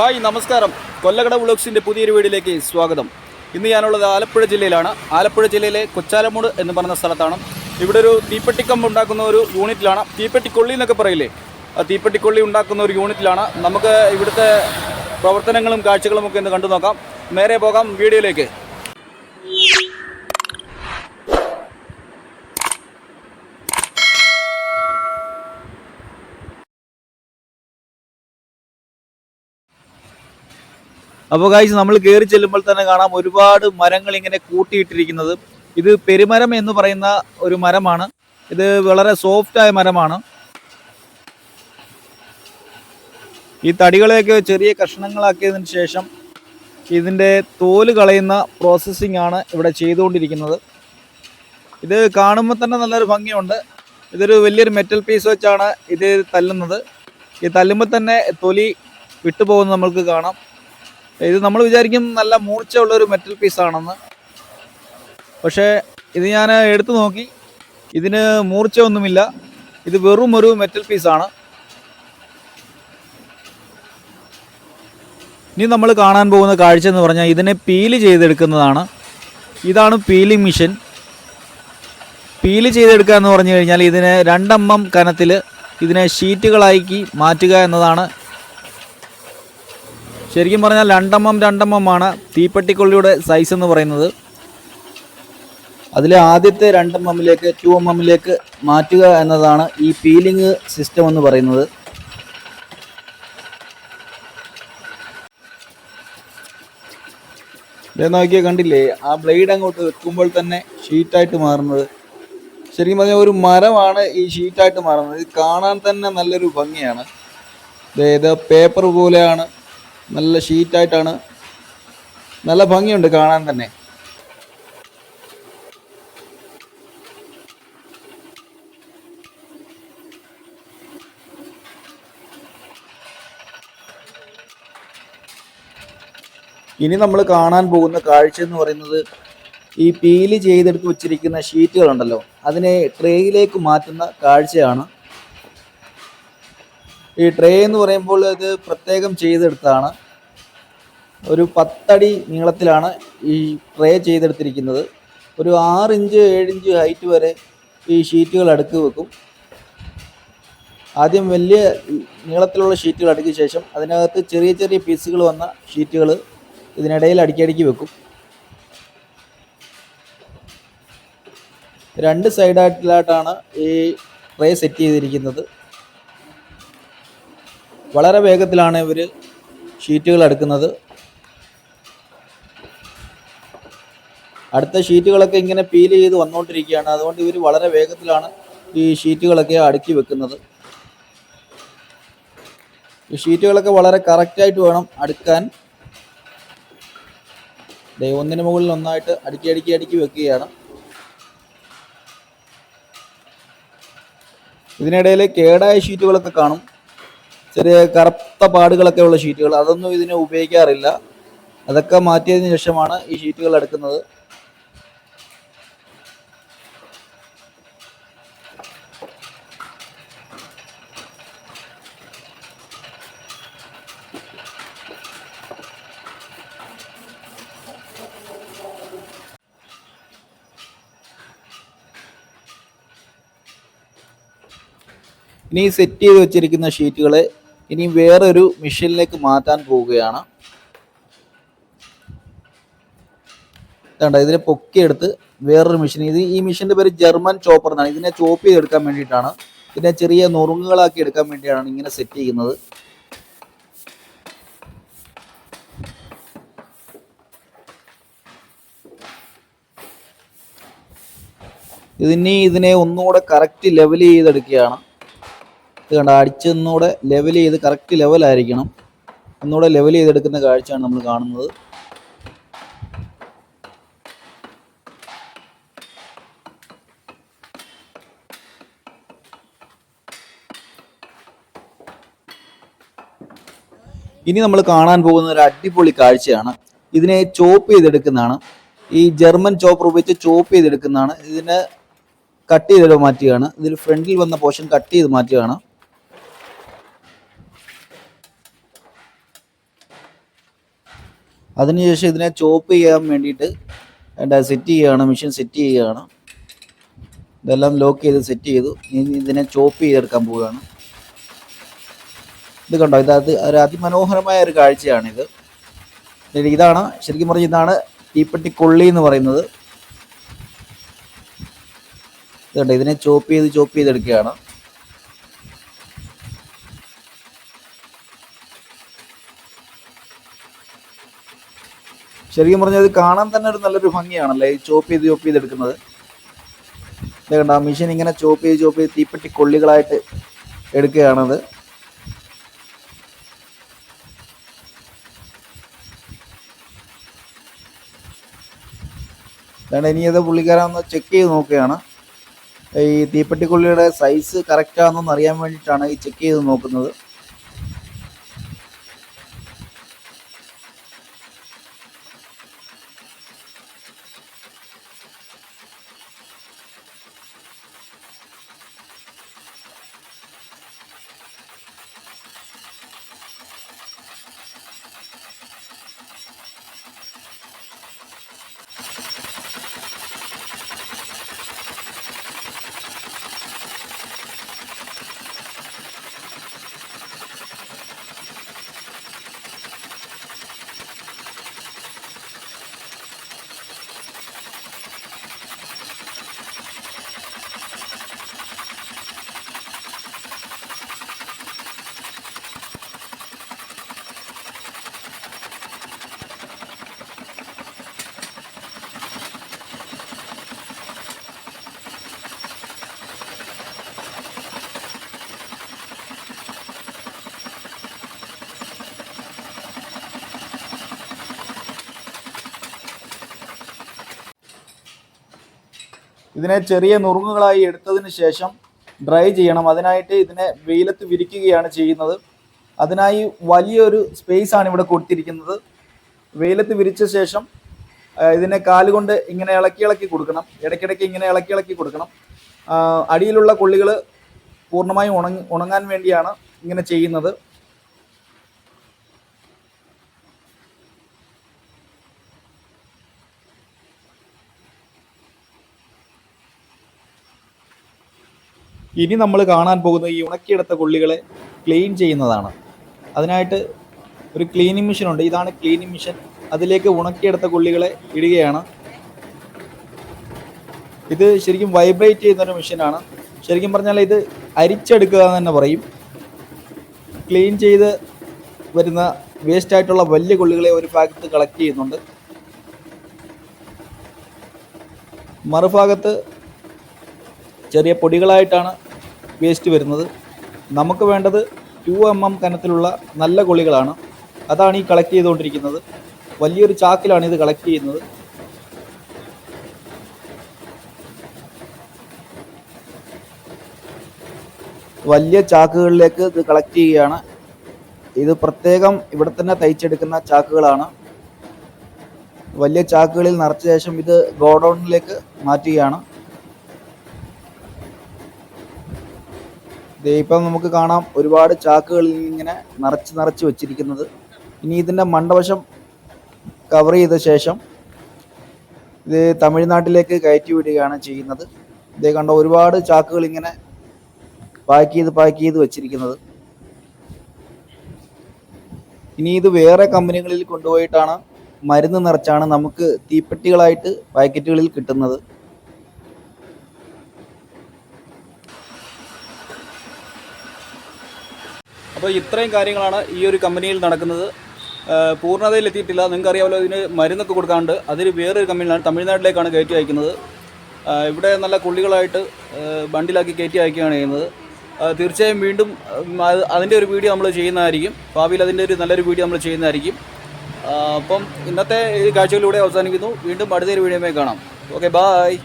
Hi നമസ്കാരം. കൊല്ലകട വ്ളോഗ്സിന്റെ പുതിയൊരു വീഡിയോയിലേക്ക് സ്വാഗതം. ഇന്ന് ഞാനുള്ളത് ആലപ്പുഴ ജില്ലയിലാണ്. ആലപ്പുഴ ജില്ലയിലെ കൊച്ചാലമൂട് എന്ന് പറയുന്ന സ്ഥലത്താണ്. ഇവിടെ ഒരു തീപ്പെട്ടിക്കമ്പ് ഉണ്ടാക്കുന്ന ഒരു യൂണിറ്റിലാണ്. തീപ്പെട്ടിക്കൊള്ളി എന്നൊക്കെ പറയില്ലേ? ആ തീപ്പെട്ടിക്കൊള്ളി ഉണ്ടാക്കുന്ന ഒരു യൂണിറ്റിലാണ്. നമുക്ക് ഇവിടുത്തെ പ്രവർത്തനങ്ങളും കാഴ്ചകളും ഒക്കെ ഒന്ന് കണ്ടു നോക്കാം നേരെ പോകാം വീഡിയോയിലേക്ക്. അപ്പോൾ കാഴ്ച നമ്മൾ കയറി ചെല്ലുമ്പോൾ തന്നെ കാണാം ഒരുപാട് മരങ്ങൾ ഇങ്ങനെ കൂട്ടിയിട്ടിരിക്കുന്നത്. ഇത് പെരുമരം എന്ന് പറയുന്ന ഒരു മരമാണ്. ഇത് വളരെ സോഫ്റ്റ് ആയ മരമാണ്. ഈ തടികളെയൊക്കെ ചെറിയ കഷ്ണങ്ങളാക്കിയതിന് ശേഷം ഇതിന്റെ തോൽ കളയുന്ന പ്രോസസ്സിംഗ് ആണ് ഇവിടെ ചെയ്തുകൊണ്ടിരിക്കുന്നത്. ഇത് കാണുമ്പോൾ തന്നെ നല്ലൊരു ഭംഗിയുണ്ട്. ഇതൊരു വലിയൊരു മെറ്റൽ പീസ് വെച്ചാണ് ഇത് തല്ലുന്നത്. ഈ തല്ലുമ്പോൾ തന്നെ തൊലി വിട്ടുപോകുന്നത് നമ്മൾക്ക് കാണാം. ഇത് നമ്മൾ വിചാരിക്കും നല്ല മൂർച്ചയുള്ള ഒരു മെറ്റൽ പീസാണെന്ന് പക്ഷേ ഇത് ഞാൻ എടുത്തു നോക്കി. ഇതിന് മൂർച്ച ഒന്നുമില്ല ഇത് വെറും ഒരു മെറ്റൽ പീസാണ് ഇനി നമ്മൾ കാണാൻ പോകുന്ന കാഴ്ച എന്ന് പറഞ്ഞാൽ ഇതിനെ പീൽ ചെയ്തെടുക്കുന്നതാണ്. ഇതാണ് പീലിംഗ് മിഷൻ പീൽ ചെയ്തെടുക്കുക എന്ന് പറഞ്ഞു കഴിഞ്ഞാൽ ഇതിനെ രണ്ടമ്മം കനത്തിൽ ഇതിനെ ഷീറ്റുകളാക്കി മാറ്റുക എന്നതാണ് ശരിക്കും പറഞ്ഞാൽ രണ്ടെണ്ണം രണ്ടെണ്ണമാണ് തീപ്പെട്ടിക്കൊള്ളിയുടെ സൈസ് എന്ന് പറയുന്നത്. അതിലെ ആദ്യത്തെ രണ്ടമ്മമ്മിലേക്ക് ടു എം എമ്മിലേക്ക് മാറ്റുക എന്നതാണ് ഈ പീലിംഗ് സിസ്റ്റം എന്ന് പറയുന്നത്. നോക്കിയാൽ കണ്ടില്ലേ? ആ ബ്ലേഡ് അങ്ങോട്ട് വെക്കുമ്പോൾ തന്നെ ഷീറ്റായിട്ട് മാറുന്നത്. ശരിക്കും പറഞ്ഞാൽ ഒരു മരമാണ് ഈ ഷീറ്റായിട്ട് മാറുന്നത്. ഇത് കാണാൻ തന്നെ നല്ലൊരു ഭംഗിയാണ്. ഇത് പേപ്പർ പോലെയാണ്. നല്ല ഷീറ്റായിട്ടാണ്. നല്ല ഭംഗിയുണ്ട് കാണാൻ തന്നെ. ഇനി നമ്മൾ കാണാൻ പോകുന്ന കാഴ്ച എന്ന് പറയുന്നത് ഈ പീൽ ചെയ്തെടുത്ത് വെച്ചിരിക്കുന്ന ഷീറ്റുകളുണ്ടല്ലോ. അതിനെ ട്രേയിലേക്ക് മാറ്റുന്ന കാഴ്ചയാണ് ഈ ട്രേ എന്ന് പറയുമ്പോൾ ഇത് പ്രത്യേകം ചെയ്തെടുത്താണ് ഒരു പത്തടി നീളത്തിലാണ് ഈ ട്രേ ചെയ്തെടുത്തിരിക്കുന്നത്. ഒരു ആറ് ഇഞ്ച് ഇഞ്ച് ഹൈറ്റ് വരെ ഈ ഷീറ്റുകൾ അടുക്കി വെക്കും. ആദ്യം വലിയ നീളത്തിലുള്ള ഷീറ്റുകൾ അടുക്കിയ ശേഷം അതിനകത്ത് ചെറിയ ചെറിയ പീസുകൾ വന്ന ഷീറ്റുകൾ ഇതിനിടയിൽ അടുക്കി വെക്കും. രണ്ട് സൈഡായിട്ടാണ് ഈ ട്രേ സെറ്റ് ചെയ്തിരിക്കുന്നത്. വളരെ വേഗത്തിലാണ് ഇവർ ഷീറ്റുകൾ എടുക്കുന്നത്. അടുത്ത ഷീറ്റുകളൊക്കെ ഇങ്ങനെ പീൽ ചെയ്ത് വന്നുകൊണ്ടിരിക്കുകയാണ് അതുകൊണ്ട് ഇവർ വളരെ വേഗത്തിലാണ് ഈ ഷീറ്റുകളൊക്കെ അടുക്കി വെക്കുന്നത്. ഈ ഷീറ്റുകളൊക്കെ വളരെ കറക്റ്റായിട്ട് വേണം അടുക്കാൻ. ഒന്നിന് മുകളിൽ ഒന്നായിട്ട് അടുക്കി അടുക്കി അടുക്കി വെക്കുകയാണ്. ഇതിനിടയിൽ കേടായ ഷീറ്റുകളൊക്കെ കാണും. ചെറിയ കറുത്ത പാടുകളൊക്കെ ഉള്ള ഷീറ്റുകൾ അതൊന്നും ഇതിന് ഉപയോഗിക്കാറില്ല. അതൊക്കെ മാറ്റിയതിന് ശേഷമാണ് ഈ ഷീറ്റുകൾ എടുക്കുന്നത്. ഇനി സെറ്റ് ചെയ്ത് വെച്ചിരിക്കുന്ന ഷീറ്റുകളെ ഇനി വേറൊരു മെഷീനിലേക്ക് മാറ്റാൻ പോവുകയാണ്. വേണ്ട ഇതിനെ പൊക്കിയെടുത്ത് വേറൊരു മെഷീൻ. ഇത് ഈ മെഷീന്റെ പേര് ജർമ്മൻ ചോപ്പർ എന്നാണ്. ഇതിനെ ചോപ്പ് ചെയ്തെടുക്കാൻ വേണ്ടിയിട്ടാണ്. ഇതിനെ ചെറിയ നുറുങ്ങുകളാക്കി എടുക്കാൻ വേണ്ടിയാണ് ഇങ്ങനെ സെറ്റ് ചെയ്യുന്നത്. ഇതിനി ഇതിനെ ഒന്നുകൂടെ കറക്റ്റ് ലെവൽ ചെയ്തെടുക്കുകയാണ്. ഇത് കണ്ട? അടിച്ചൊന്നുകൂടെ ലെവൽ ചെയ്ത് കറക്റ്റ് ലെവലായിരിക്കണം ഒന്നുകൂടെ ലെവൽ ചെയ്തെടുക്കുന്ന കാഴ്ചയാണ് നമ്മൾ കാണുന്നത്. ഇനി നമ്മൾ കാണാൻ പോകുന്ന ഒരു അടിപൊളി കാഴ്ചയാണ്. ഇതിനെ ചോപ്പ് ചെയ്തെടുക്കുന്നതാണ്. ഈ ജർമ്മൻ ചോപ്പർ ഉപയോഗിച്ച് ചോപ്പ് ചെയ്തെടുക്കുന്നതാണ്. ഇതിനെ കട്ട് ചെയ്ത് മാറ്റുകയാണ്. ഇതിൽ ഫ്രണ്ടിൽ വന്ന പോർഷൻ കട്ട് ചെയ്ത് മാറ്റുകയാണ്. അതിനുശേഷം ഇതിനെ ചോപ്പ് ചെയ്യാൻ വേണ്ടിയിട്ട് എന്താ സെറ്റ് ചെയ്യുകയാണ് മെഷീൻ സെറ്റ് ചെയ്യുകയാണ്. ഇതെല്ലാം ലോക്ക് ചെയ്ത് സെറ്റ് ചെയ്തു. ഇനി ഇതിനെ ചോപ്പ് ചെയ്തെടുക്കാൻ പോവുകയാണ്. ഇത് കണ്ടോ? ഇത് അത് ഒരു അതിമനോഹരമായ ഒരു കാഴ്ചയാണിത്. ഇത് ഇതാണ് ശരിക്കും പറഞ്ഞ ഇതാണ് തീപ്പെട്ടി കൊള്ളി എന്ന് പറയുന്നത്. ഇത് കണ്ടോ? ഇതിനെ ചോപ്പ് ചെയ്ത് ചോപ്പ് ചെയ്തെടുക്കുകയാണ്. ശരിക്കും പറഞ്ഞാൽ ഇത് കാണാൻ തന്നെ ഒരു നല്ലൊരു ഭംഗിയാണല്ലേ? ഈ ചോപ്പ് ചെയ്ത് ചോപ്പ് ചെയ്തെടുക്കുന്നത്. കണ്ട ആ മെഷീൻ ഇങ്ങനെ ചോപ്പ് ചെയ്ത് ചോപ്പ് ചെയ്ത് തീപ്പെട്ടി കൊള്ളികളായിട്ട് എടുക്കുകയാണത് അതാണ് ഇനി അത് പുള്ളിക്കാരൻ ഒന്ന് ചെക്ക് ചെയ്ത് നോക്കുകയാണ്. ഈ തീപ്പെട്ടിക്കുള്ളിയുടെ സൈസ് കറക്റ്റ് അറിയാൻ വേണ്ടിയിട്ടാണ് ഈ ചെക്ക് ചെയ്ത് നോക്കുന്നത്. ഇതിനെ ചെറിയ നുറുങ്ങുകളായി എടുത്തതിന് ശേഷം ഡ്രൈ ചെയ്യണം. അതിനായിട്ട് ഇതിനെ വെയിലത്ത് വിരിക്കുകയാണ് ചെയ്യുന്നത്. അതിനായി വലിയൊരു സ്പേസ് ആണ് ഇവിടെ കൊടുത്തിരിക്കുന്നത്. വെയിലത്ത് വിരിച്ച ശേഷം ഇതിനെ കാലുകൊണ്ട് ഇങ്ങനെ ഇളക്കി ഇളക്കി കൊടുക്കണം. ഇടയ്ക്കിടയ്ക്ക് ഇങ്ങനെ ഇളക്കി ഇളക്കി കൊടുക്കണം. അടിയിലുള്ള കൊള്ളികൾ പൂർണമായും ഉണങ്ങി ഉണങ്ങാൻ വേണ്ടിയാണ് ഇങ്ങനെ ചെയ്യുന്നത്. ഇനി നമ്മൾ കാണാൻ പോകുന്ന ഈ ഉണക്കിയെടുത്ത കൊള്ളികളെ ക്ലീൻ ചെയ്യുന്നതാണ്. അതിനായിട്ട് ഒരു ക്ലീനിങ് മെഷീൻ ഉണ്ട്. ഇതാണ് ക്ലീനിങ് മെഷീൻ അതിലേക്ക് ഉണക്കിയെടുത്ത കൊള്ളികളെ ഇടുകയാണ്. ഇത് ശരിക്കും വൈബ്രേറ്റ് ചെയ്യുന്നൊരു മെഷീനാണ് ശരിക്കും പറഞ്ഞാൽ ഇത് അരിച്ചെടുക്കുക എന്ന് തന്നെ പറയും. ക്ലീൻ ചെയ്ത് വരുന്ന വേസ്റ്റ് ആയിട്ടുള്ള വലിയ കൊള്ളികളെ ഒരു ഭാഗത്ത് കളക്ട് ചെയ്യുന്നുണ്ട്. മറുഭാഗത്ത് ചെറിയ പൊടികളായിട്ടാണ് വേസ്റ്റ് വരുന്നത്. നമുക്ക് വേണ്ടത് ടു എം എം കനത്തിലുള്ള നല്ല കൊള്ളികളാണ് അതാണ് ഈ കളക്ട് ചെയ്തുകൊണ്ടിരിക്കുന്നത്. വലിയൊരു ചാക്കിലാണ് ഇത് കളക്ട് ചെയ്യുന്നത്. വലിയ ചാക്കുകളിലേക്ക് ഇത് കളക്ട് ചെയ്യുകയാണ്. ഇത് പ്രത്യേകം ഇവിടെ തന്നെ തയ്ച്ചെടുക്കുന്ന ചാക്കുകളാണ്. വലിയ ചാക്കുകളിൽ നിറച്ച ശേഷം ഇത് ഗോഡൗണിലേക്ക് മാറ്റുകയാണ്. ഇപ്പം നമുക്ക് കാണാം ഒരുപാട് ചാക്കുകളിൽ ഇങ്ങനെ നിറച്ച് നിറച്ച് വെച്ചിരിക്കുന്നത്. ഇനി ഇതിന്റെ മണ്ടവശം കവർ ചെയ്ത ശേഷം ഇത് തമിഴ്നാട്ടിലേക്ക് കയറ്റി വിടുകയാണ് ചെയ്യുന്നത്. ഇതേ കണ്ട ഒരുപാട് ചാക്കുകൾ ഇങ്ങനെ പാക്ക് ചെയ്ത് പാക്ക് ചെയ്ത് വെച്ചിരിക്കുന്നത്. ഇനി ഇത് വേറെ കമ്പനികളിൽ കൊണ്ടുപോയിട്ടാണ് മരുന്ന് നിറച്ചാണ് നമുക്ക് തീപ്പെട്ടികളായിട്ട് പാക്കറ്റുകളിൽ കിട്ടുന്നത്. അപ്പോൾ ഇത്രയും കാര്യങ്ങളാണ് ഈ ഒരു കമ്പനിയിൽ നടക്കുന്നത്. പൂർണതയിൽ എത്തിയിട്ടില്ല നിങ്ങൾക്ക് അറിയാമല്ലോ ഇതിന് മരുന്നൊക്കെ കൊടുക്കാണ്ട് അതിന് വേറൊരു കമ്പനിയിലാണ് തമിഴ്നാട്ടിലേക്കാണ് കയറ്റി അയക്കുന്നത്. ഇവിടെ നല്ല കുള്ളികളായിട്ട് ബണ്ടിലാക്കി കയറ്റി അയക്കുകയാണ് ചെയ്യുന്നത്. തീർച്ചയായും വീണ്ടും അതിന്റെ ഒരു വീഡിയോ നമ്മൾ ചെയ്യുന്നതായിരിക്കും. ഭാവിയിൽ അതിന്റെ ഒരു നല്ലൊരു വീഡിയോ നമ്മൾ ചെയ്യുന്നതായിരിക്കും. അപ്പം ഇന്നത്തെ ഈ കാഴ്ചകളിലൂടെ അവസാനിക്കുന്നു. വീണ്ടും അടുത്തൊരു വീഡിയോമേ കാണാം. Okay bye